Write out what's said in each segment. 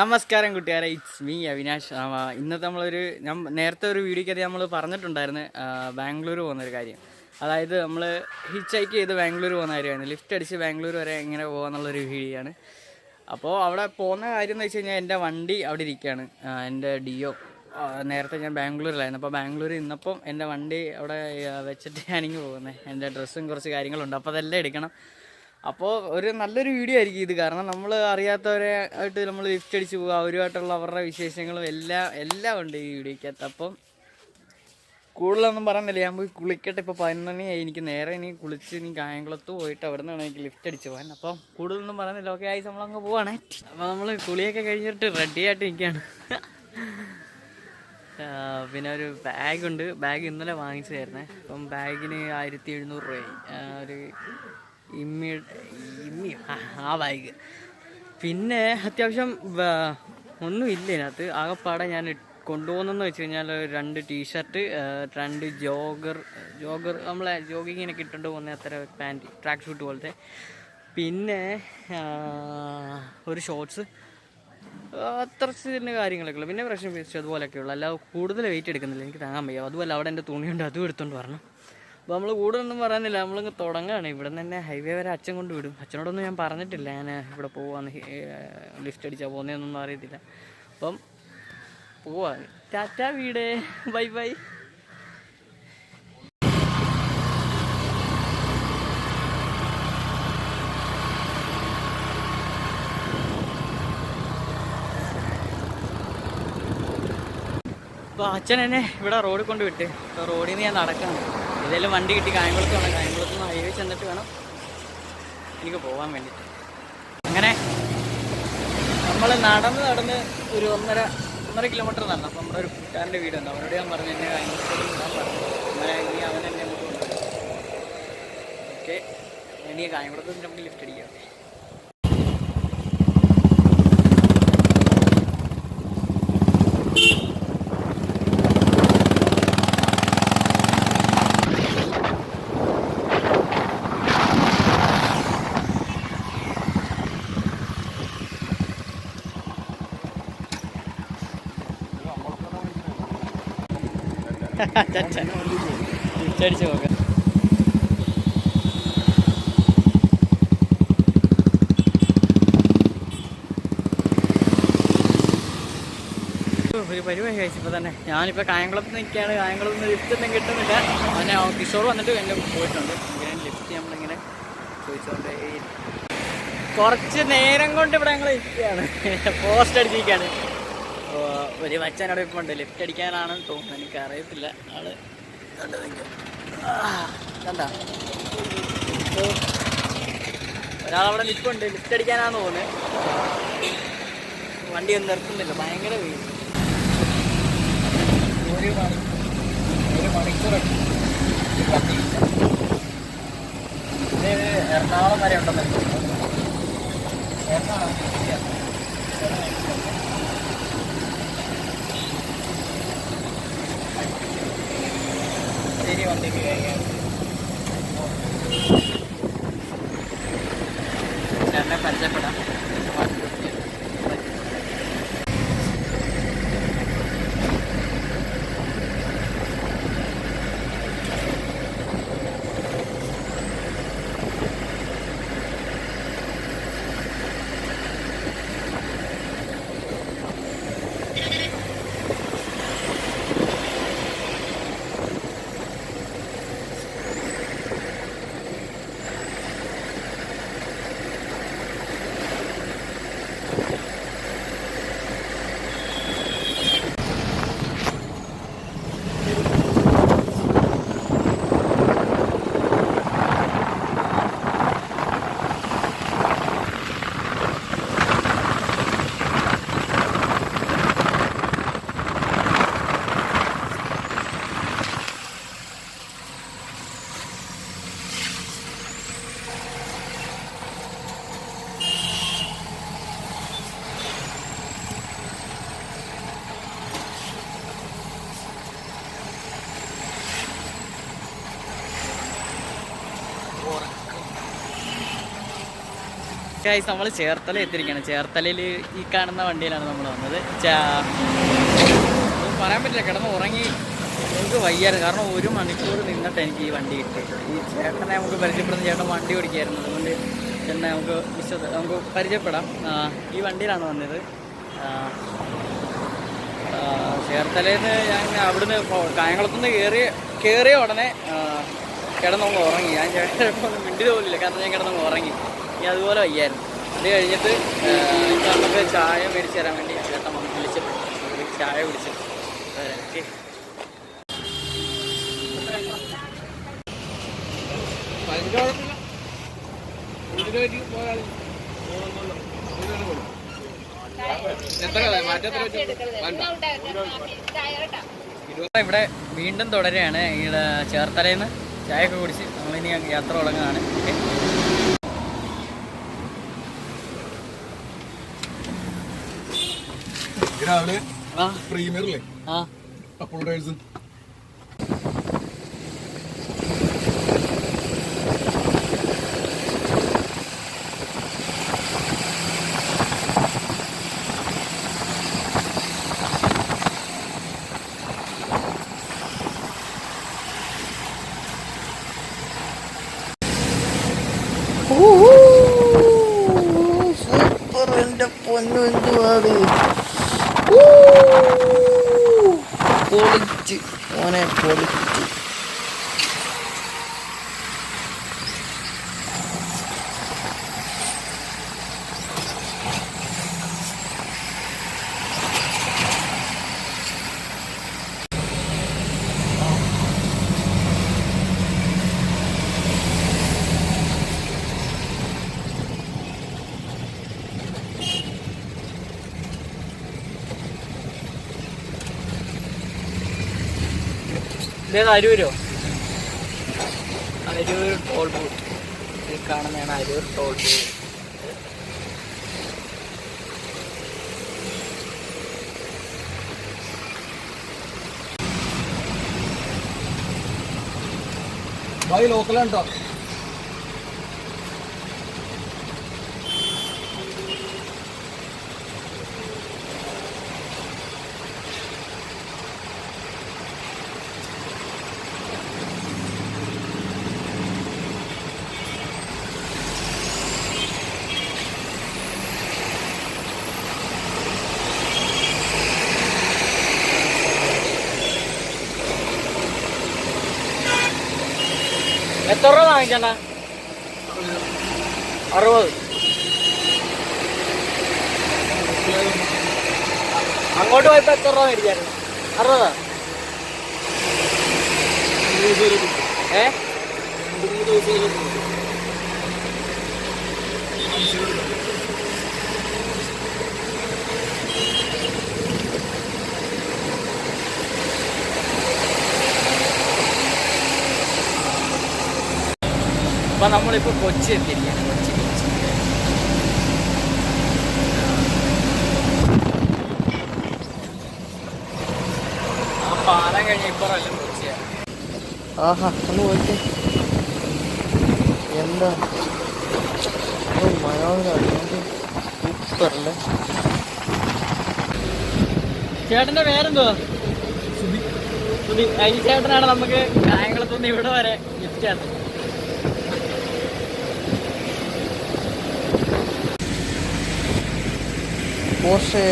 നമസ്കാരം കുട്ടികാരെ. It's me Avinash ഇന്നത്തെ നമ്മളൊരു ഞാൻ നേരത്തെ ഒരു വീഡിയോക്കകത്ത് നമ്മൾ പറഞ്ഞിട്ടുണ്ടായിരുന്നു ബാംഗ്ലൂർ പോകുന്നൊരു കാര്യം. അതായത് നമ്മൾ ഹിച്ച് ഹൈക്ക് ചെയ്ത് ബാംഗ്ലൂർ പോകുന്ന കാര്യമാണ്. ലിഫ്റ്റ് അടിച്ച് ബാംഗ്ലൂർ വരെ എങ്ങനെ പോകാന്നുള്ളൊരു വീഡിയോ ആണ് അപ്പോൾ അവിടെ പോകുന്ന കാര്യം എന്ന് വെച്ച് കഴിഞ്ഞാൽ എന്റെ വണ്ടി അവിടെ ഇരിക്കുകയാണ്. എന്റെ ഡിയോ. നേരത്തെ ഞാൻ ബാംഗ്ലൂരിലായിരുന്നു. അപ്പോൾ ബാംഗ്ലൂർ ഇന്നപ്പം എന്റെ വണ്ടി അവിടെ വെച്ചിട്ട് ഞാനിങ്ങ് പോകുന്നത് എന്റെ ഡ്രസ്സും കുറച്ച് കാര്യങ്ങളുണ്ട്. അപ്പോൾ അതെല്ലാം എടുക്കണം. അപ്പോൾ ഒരു നല്ലൊരു വീഡിയോ ആയിരിക്കും ഇത്. കാരണം നമ്മൾ അറിയാത്തവരെ ആയിട്ട് നമ്മൾ ലിഫ്റ്റ് അടിച്ച് പോകുക അവരുമായിട്ടുള്ള അവരുടെ വിശേഷങ്ങളും എല്ലാം എല്ലാം ഉണ്ട് ഈ വീഡിയോക്കകത്ത് അപ്പം കൂടുതലൊന്നും പറയുന്നില്ല ഞാൻ പോയി കുളിക്കട്ടെ. ഇപ്പോൾ പതിനൊന്നണിയായി. എനിക്ക് നേരെ ഇനി കുളിച്ച് ഇനി കായംകുളത്ത് പോയിട്ട് അവിടെ നിന്നാണ് എനിക്ക് ലിഫ്റ്റ് അടിച്ച് പോകാൻ. അപ്പം കൂടുതലൊന്നും പറയുന്നില്ല ഓക്കെ ആയി നമ്മളങ്ങ് പോവാണേ. അപ്പോൾ നമ്മൾ കുളിയൊക്കെ കഴിഞ്ഞിട്ട് റെഡി ആയിട്ട് നിൽക്കുകയാണ് പിന്നെ ഒരു ബാഗുണ്ട് ബാഗ് ഇന്നലെ വാങ്ങിച്ചതായിരുന്നേ. അപ്പം ബാഗിന് ആയിരത്തി എഴുന്നൂറ് രൂപയായി. ഒരു ഇമ്മി ഇമ്മി ആ, ബാഗ് പിന്നെ അത്യാവശ്യം ഒന്നും ഇല്ല ഇതിനകത്ത്. ആകെപ്പാടെ ഞാൻ കൊണ്ടുപോകുന്നതെന്ന് വെച്ച് കഴിഞ്ഞാൽ രണ്ട് ടീഷർട്ട് രണ്ട് ജോഗർ ജോഗർ നമ്മളെ ജോഗിങ്ങിനൊക്കെ ഇട്ടുകൊണ്ട് പോകുന്ന അത്ര പാന്റ് ട്രാക്ക് ഷൂട്ട് പോലത്തെ. പിന്നെ ഒരു ഷോർട്സ് അത്ര തന്നെ കാര്യങ്ങളൊക്കെ ഉള്ളു. പിന്നെ പ്രശ്നം ഫേസ് അതുപോലെയൊക്കെ ഉള്ളു. അല്ലാതെ കൂടുതൽ വെയിറ്റ് എടുക്കുന്നില്ല. എനിക്ക് താങ്ങാൻ വയ്യ. അതുപോലെ അവിടെ എന്റെ തുണിയുണ്ട്. അതും എടുത്തുകൊണ്ട് പറഞ്ഞു അപ്പോൾ നമ്മൾ കൂടെ ഒന്നും പറയാനില്ല. നമ്മളിങ്ങ് തുടങ്ങുകയാണ് ഇവിടെ നിന്ന് തന്നെ ഹൈവേ വരെ അച്ഛൻ കൊണ്ട് വിടും. അച്ഛനോടൊന്നും ഞാൻ പറഞ്ഞിട്ടില്ല. ഞാൻ ഇവിടെ പോവാന്ന് ലിഫ്റ്റ് അടിച്ചാൽ പോകുന്നതെന്നൊന്നും അറിയത്തില്ല. അപ്പം പോവാ. ടാറ്റ വീട്. Bye bye. അപ്പോൾ അച്ഛൻ എന്നെ ഇവിടെ റോഡിൽ കൊണ്ട് വിട്ട്. റോഡിൽ നിന്ന് ഞാൻ നടക്കണം. ഏതെങ്കിലും വണ്ടി കിട്ടി കായംകുളത്ത് വേണം. കായംകുളത്ത് നിന്ന് ഹൈവേ ചെന്നിട്ട് വേണം എനിക്ക് പോകാൻ വേണ്ടിയിട്ട് അങ്ങനെ നമ്മൾ നടന്ന് നടന്ന് ഒരു ഒന്നര ഒന്നര കിലോമീറ്റർ നടന്നു. അപ്പം നമ്മുടെ ഒരു കൂട്ടുകാരന്റെ വീടുണ്ട് അവരോട് ഞാൻ പറഞ്ഞു എന്നെ കായംകുളത്തോട് വിടാൻ പറഞ്ഞു. അങ്ങനെ ഇനി അവൻ എന്നെ അങ്ങോട്ട് ഓക്കെ. ഇനി കായംകുളത്ത് നമുക്ക് ലിഫ്റ്റ് അടിക്കാം. അടിച്ച് നോക്കാം ഒരു പരിപാടി കഴിച്ചപ്പോൾ തന്നെ ഞാനിപ്പോൾ കായംകുളത്ത് നിൽക്കുകയാണ്. കായംകുളത്ത് നിന്ന് ലിഫ്റ്റ് ഒന്നും കിട്ടുന്നില്ല. അങ്ങനെ കിഷോർ വന്നിട്ട് എന്റെ പോയിട്ടുണ്ട്. ഇങ്ങനെ ലിഫ്റ്റ് നമ്മളിങ്ങനെ ചോദിച്ചുകൊണ്ടേ കുറച്ച് നേരം കൊണ്ട് ഇവിടെ ഞങ്ങൾ ഇരിക്കുകയാണ്. പോസ്റ്റ് അടിച്ചിരിക്കുകയാണ്. ഒരു അവിടെ ഇപ്പം ഉണ്ട്. ലിഫ്റ്റ് അടിക്കാനാണെന്ന് തോന്നുന്നു. എനിക്ക് അറിയത്തില്ല ആൾ കണ്ടു? ഒരാളവിടെ നിൽപ്പുണ്ട് ലിഫ്റ്റ് അടിക്കാനാന്ന് തോന്നുന്നത് വണ്ടി ഒന്നും നിർത്തുന്നില്ല. ഭയങ്കര വെയിൽ ഒരു മണി ഒരു എറണാകുളം വരെ ഉണ്ടെന്ന് എറണാകുളം. ശരി വണ്ടിക്ക് കഴിയാൻ ചേട്ടനെ ഗൈസ് നമ്മൾ ചേർത്തല എത്തിയിരിക്കുകയാണ് ചേർത്തലയിൽ ഈ കാണുന്ന വണ്ടിയിലാണ് നമ്മൾ വന്നത്. പറയാൻ പറ്റില്ല. കിടന്ന് ഉറങ്ങി. എനിക്ക് വയ്യായിരുന്നു. കാരണം ഒരു മണിക്കൂർ നിന്നിട്ട് എനിക്ക് ഈ വണ്ടി കിട്ടി ഈ ചേട്ടനെ നമുക്ക് പരിചയപ്പെടുന്ന ചേട്ടൻ വണ്ടി ഓടിക്കായിരുന്നു. അതുകൊണ്ട് തന്നെ നമുക്ക് വിശ്വസ നമുക്ക് പരിചയപ്പെടാം. ഈ വണ്ടിയിലാണ് വന്നത്. ചേർത്തലയിൽ നിന്ന് ഞാൻ അവിടുന്ന് കായംകുളത്തുനിന്ന് കയറി കയറിയ ഉടനെ കിടന്നു ഉറങ്ങി. ഞാൻ ചേട്ടൻ മിണ്ടി പോലില്ല കാരണം ഞാൻ കിടന്നു ഉറങ്ങി. ഇനി അതുപോലെ വയ്യായിരുന്നു. അത് കഴിഞ്ഞിട്ട് നമുക്ക് ചായ മേടിച്ച് തരാൻ വേണ്ടി ചേട്ടൻ വന്ന് വിളിച്ചിട്ടുണ്ട് ചായ കുടിച്ചിട്ട് ഓക്കെ ഇവിടെ വീണ്ടും തുടരുകയാണ്. ഇവിടെ ചേർത്തലയിൽ നിന്ന് ചായ ഒക്കെ കുടിച്ച് നമ്മളിനി യാത്ര തുടങ്ങുകയാണ്. രാവിലെ ആ. പ്രീമിയറില്ലേ ആ. അപ്പോൾ റൈഡ്സ് ഇതേത് അരൂരോ അരൂർ ടോൾ ബൂത്ത് ഈ കാണുന്നതാണ് അരൂർ ടോൾ ബൂത്ത് ബൈ ലോക്കലാണ് കേട്ടോ എത്ര വാങ്ങിക്കണ്ട? അറുപത്. അങ്ങോട്ട് പോയപ്പോ എത്ര രൂപ മേടിച്ചായിരുന്നു? അറുപതാ? ഏ? അപ്പൊ നമ്മളിപ്പോ കൊച്ചി എത്തിയിരിക്കുകയാണ്. കൊച്ചി കൊച്ചി. ആ പാലം കഴിഞ്ഞ ഇപ്പറെല്ലാം കൊച്ചിയാണ് ആഹാ ഒന്ന് പോയിക്കേ എന്താ? ഓ മനോഹര സൂപ്പർ അല്ലേ ചേട്ടന്റെ പേരെന്തോ? സുധി ചേട്ടനാണ് നമുക്ക് കായംകുളത്തുനിന്ന് ഇവിടെ വരെ ഗിഫ്റ്റ് ആണ് പോഷേ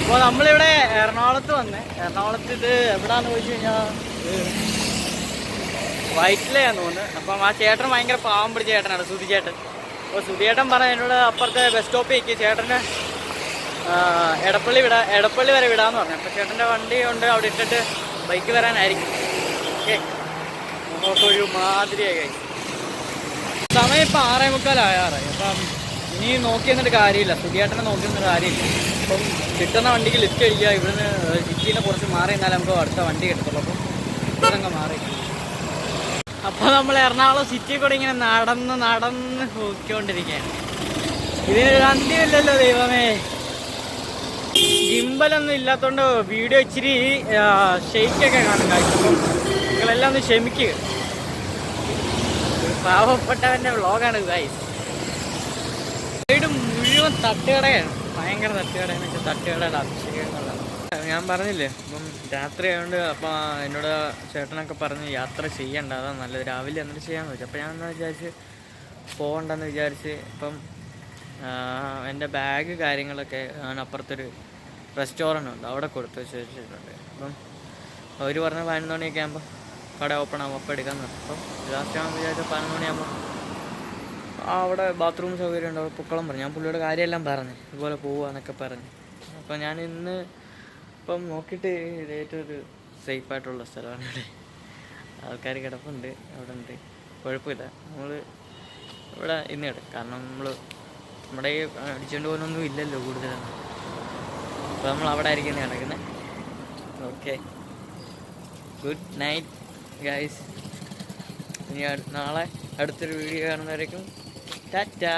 അപ്പോൾ നമ്മളിവിടെ എറണാകുളത്ത് വന്ന്. എറണാകുളത്ത് ഇത് എവിടാന്ന് ചോദിച്ചു കഴിഞ്ഞാൽ വൈറ്റിലെയാന്ന് തോന്നുന്നു. അപ്പം ആ ചേട്ടൻ ഭയങ്കര പാവം പിടിച്ച ചേട്ടനാണ് സുധി ചേട്ടൻ. അപ്പോൾ സുധി ചേട്ടൻ പറഞ്ഞ എന്നോട് അപ്പുറത്തെ ബസ് സ്റ്റോപ്പ് ചേട്ടന് ആ, എടപ്പള്ളി വിടാ എടപ്പള്ളി വരെ വിടാന്ന് പറഞ്ഞു. അപ്പോൾ ചേട്ടന്റെ വണ്ടി ഉണ്ട് അവിടെ ഇട്ടിട്ട് ബൈക്ക് വരാനായിരിക്കും. ഓക്കെ. ഒരു മാതിരിയായി സമയം ഇപ്പം ആറേ മുക്കാലായാറായി അപ്പം ഇനി നോക്കി എന്നിട്ട് കാര്യമില്ല. സുധിയേട്ടനെ നോക്കി നിന്നിട്ട് കാര്യമില്ല. അപ്പം കിട്ടുന്ന വണ്ടിക്ക് ലിഫ്റ്റ് അടിക്കുക. ഇവിടുന്ന് ജിറ്റിനെ കുറച്ച് മാറി നിന്നാലേ നമുക്ക് അടുത്ത വണ്ടി കിട്ടത്തുള്ളൂ. അപ്പം ഇവിടുന്ന് മാറി. അപ്പോൾ നമ്മൾ എറണാകുളം സിറ്റി കൂടെ ഇങ്ങനെ നടന്ന് നടന്ന് നോക്കിക്കൊണ്ടിരിക്കുകയാണ്. ഇതിനൊരു അന്ത്യമില്ലല്ലോ ദൈവമേ. ഗിംബലൊന്നും ഇല്ലാത്തോണ്ട് വീഡിയോ ഇച്ചിരി ഷെയ്ക്കൊക്കെ കാണും കാഴ്ചപ്പം നിങ്ങളെല്ലാം ഒന്ന് ക്ഷമിക്കുക പാവപ്പെട്ടവന്റെ വ്ളോഗാണ് ഗൈസ് സൈഡ് മുഴുവൻ തട്ടുകടയാണ്. ഭയങ്കര തട്ടുകടയെന്ന് വെച്ചാൽ തട്ടുകടയുടെ അഭിഷേകങ്ങളാണ്. ഞാൻ പറഞ്ഞില്ലേ അപ്പം രാത്രി ആയതുകൊണ്ട് അപ്പം എന്നോട് ചേട്ടനൊക്കെ പറഞ്ഞ് യാത്ര ചെയ്യണ്ട അതാ നല്ലത്. രാവിലെ എന്നിട്ട് ചെയ്യാമെന്ന് വെച്ചു അപ്പം ഞാൻ എന്താ വിചാരിച്ച് പോകണ്ടെന്ന് വിചാരിച്ച് ഇപ്പം എന്റെ ബാഗ് കാര്യങ്ങളൊക്കെ അപ്പുറത്തൊരു റെസ്റ്റോറന്റ് ഉണ്ട് അവിടെ കൊടുത്ത് വെച്ചിട്ടുണ്ട്. അപ്പം അവർ പറഞ്ഞ പതിനൊന്ന് മണിയൊക്കെ ആകുമ്പോൾ കട ഓപ്പൺ ആകുമ്പോൾ അപ്പം എടുക്കാമെന്ന് നിർത്തും ലാസ്റ്റ് ആകുമ്പോൾ വിചാരിച്ചാൽ പതിനൊന്ന് മണിയാകുമ്പോൾ അവിടെ ബാത്റൂം സൗകര്യം ഉണ്ട്. അവിടെ പൊക്കളം പറഞ്ഞു. ഞാൻ പുള്ളിയുടെ കാര്യമെല്ലാം പറഞ്ഞു. ഇതുപോലെ പോവാന്നൊക്കെ പറഞ്ഞു. അപ്പോൾ ഞാൻ ഇന്ന് ഇപ്പം നോക്കിയിട്ട് ഏറ്റവും ഒരു സേഫ് ആയിട്ടുള്ള സ്ഥലമാണ് ഇവിടെ. ആൾക്കാർ കിടപ്പുണ്ട്. അവിടെ ഉണ്ട്. കുഴപ്പമില്ല. നമ്മൾ ഇവിടെ ഇന്ന് കിടക്കും. കാരണം നമ്മൾ നമ്മുടെ അടിച്ചുകൊണ്ട് പോകുന്നൊന്നും ഇല്ലല്ലോ കൂടുതലൊന്നും. അപ്പോൾ നമ്മൾ അവിടെ ആയിരിക്കും നടക്കുന്നത് ഓക്കെ ഗുഡ് നൈറ്റ് ഗൈസ് ഇനി നാളെ അടുത്തൊരു വീഡിയോ കാണുന്നവരേക്കും. ടാറ്റാ